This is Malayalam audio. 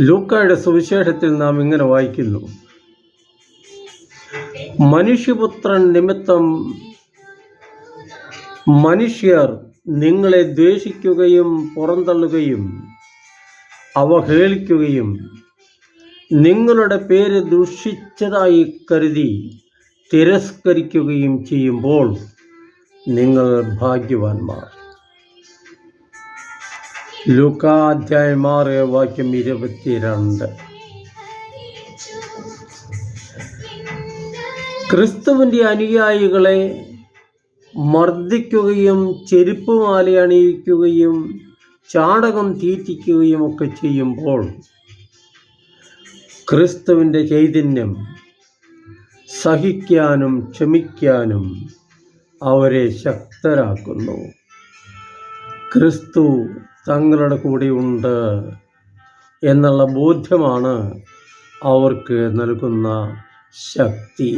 ലൂക്കായുടെ സുവിശേഷത്തിൽ നാം ഇങ്ങനെ വായിക്കുന്നു. മനുഷ്യപുത്രൻ നിമിത്തം മനുഷ്യർ നിങ്ങളെ ദ്വേഷിക്കുകയും പുറന്തള്ളുകയും അവഹേളിക്കുകയും നിങ്ങളുടെ പേര് ദുഷിച്ചതായി കരുതി തിരസ്കരിക്കുകയും ചെയ്യുമ്പോൾ നിങ്ങൾ ഭാഗ്യവാന്മാർ. ലൂക്കാധ്യായം ആറ് വാക്യം ഇരുപത്തിരണ്ട്. ക്രിസ്തുവിന്റെ അനുയായികളെ മർദ്ദിക്കുകയും ചെരുപ്പുമാല അണിയിക്കുകയും ചാടകം തീറ്റിക്കുകയും ഒക്കെ ചെയ്യുമ്പോൾ ക്രിസ്തുവിന്റെ ചൈതന്യം സഹിക്കാനും ക്ഷമിക്കാനും അവരെ ശക്തരാക്കുന്നു. ക്രിസ്തു തങ്ങളുടെ കൂടെയുണ്ട് എന്നുള്ള ബോധ്യമാണ് അവർക്ക് നൽകുന്ന ശക്തി.